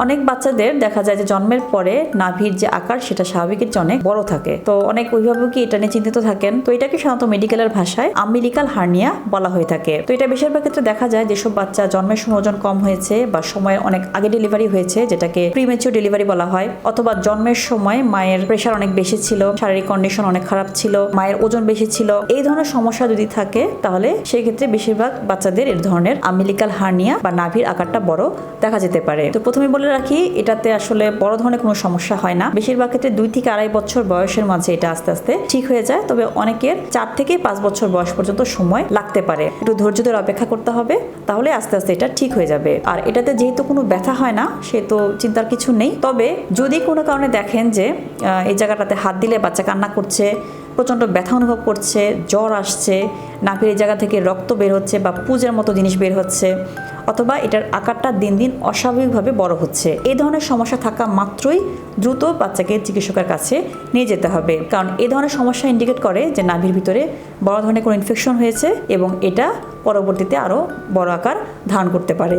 অনেক বাচ্চাদের দেখা যায় যে জন্মের পরে নাভির যে আকার সেটা স্বাভাবিকের চেয়ে অনেক বড় থাকে। তো অনেক অভিভাবকই এটা নিয়ে চিন্তিত থাকেন। তো এটাকে সাধারণত মেডিকেলের ভাষায় আম্বিলিকাল হার্নিয়া বলা হয়ে থাকে। তো এটা বেশিরভাগ ক্ষেত্রে দেখা যায় যেসব বাচ্চা জন্মের সময় ওজন কম হয়েছে বা সময় অনেক আগে ডেলিভারি হয়েছে, যেটাকে প্রিমেচিওর ডেলিভারি বলা হয়, অথবা জন্মের সময় মায়ের প্রেশার অনেক বেশি ছিল, শারীরিক কন্ডিশন অনেক খারাপ ছিল, মায়ের ওজন বেশি ছিল, এই ধরনের সমস্যা যদি থাকে, তাহলে সেই ক্ষেত্রে বেশিরভাগ বাচ্চাদের এর ধরনের আম্বিলিকাল হার্নিয়া বা নাভির আকারটা বড় দেখা যেতে পারে। তো প্রথমে বলে রাখি, এটাতে আসলে বড় ধরনের কোনো সমস্যা হয় না। বেশিরভাগ ক্ষেত্রে দুই থেকে আড়াই বছর বয়সের মাঝে এটা আস্তে আস্তে ঠিক হয়ে যায়। তবে অনেকের চার থেকে পাঁচ বছর বয়স পর্যন্ত সময় লাগতে পারে। একটু ধৈর্য ধরে অপেক্ষা করতে হবে, তাহলে আস্তে আস্তে এটা ঠিক হয়ে যাবে। আর এটাতে যেহেতু কোনো ব্যথা হয় না সে তো চিন্তার কিছু নেই। তবে যদি কোনো কারণে দেখেন যে এই জায়গাটাতে হাত দিলে বাচ্চা কান্না করছে, প্রচণ্ড ব্যথা অনুভব করছে, জ্বর আসছে নাভির এই জায়গা থেকে রক্ত বের হচ্ছে বা পুজের মতো জিনিস বের হচ্ছে অথবা এটার আকারটা দিন দিন অস্বাভাবিকভাবে বড় হচ্ছে। এই ধরনের সমস্যা থাকা মাত্রই দ্রুত বাচ্চাকে চিকিৎসকের কাছে নিয়ে যেতে হবে। কারণ এ ধরনের সমস্যা ইন্ডিকেট করে যে নাভির ভিতরে বড় ধরনের কোনো ইনফেকশন হয়েছে এবং এটা পরবর্তীতে আরও বড় আকার ধারণ করতে পারে।